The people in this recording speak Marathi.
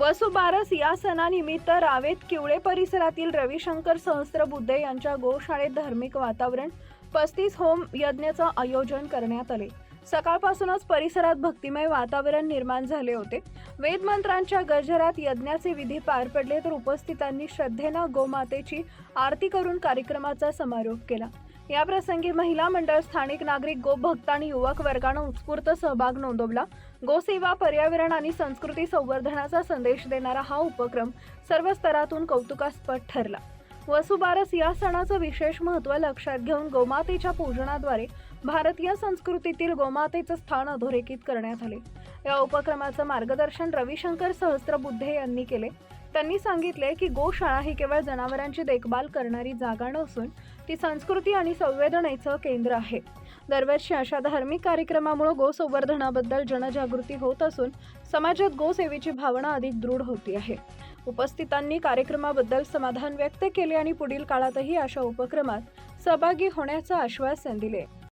वसुबारस या सणानिमित्त रावेत किवळे परिसरातील रविशंकर सहस्त्रबुद्धे यांच्या गोशाळेत धार्मिक वातावरण पस्तीस होम यज्ञाचं आयोजन करण्यात आले. सकाळपासूनच परिसरात भक्तिमय वातावरण निर्माण झाले होते. वेदमंत्रांच्या गजरात यज्ञाचे विधी पार पडले तर उपस्थितांनी श्रद्धेनं गोमातेची आरती करून कार्यक्रमाचा समारोप केला. या प्रसंगी महिला मंडळ स्थानिक नागरिक गोभक्त आणि युवक वर्गानं उत्स्फूर्त सहभाग नोंदवला. गोसेवा पर्यावरण आणि संस्कृती संवर्धनाचा संदेश देणारा हा उपक्रम सर्व स्तरातून कौतुकास्पद ठरला. वसुबारस या सणाचं विशेष महत्त्व लक्षात घेऊन गोमातेच्या पूजनाद्वारे भारतीय संस्कृतीतील गोमातेचं स्थान अधोरेखित करण्यात आले. या उपक्रमाचं मार्गदर्शन रविशंकर सहस्त्रबुद्धे यांनी केले. त्यांनी सांगितले की गोशाळा ही केवळ जनावरांची देखभाल करणारी जागा नसून ती संस्कृती आणि संवेदनेचं केंद्र आहे. दरवर्षी अशा धार्मिक कार्यक्रमामुळे गोसंवर्धनाबद्दल जनजागृती होत असून समाजात गोसेवेची भावना अधिक दृढ होती आहे. उपस्थितांनी कार्यक्रमाबद्दल समाधान व्यक्त केले आणि पुढील काळातही अशा उपक्रमात सहभागी होण्याचं आश्वासन दिले.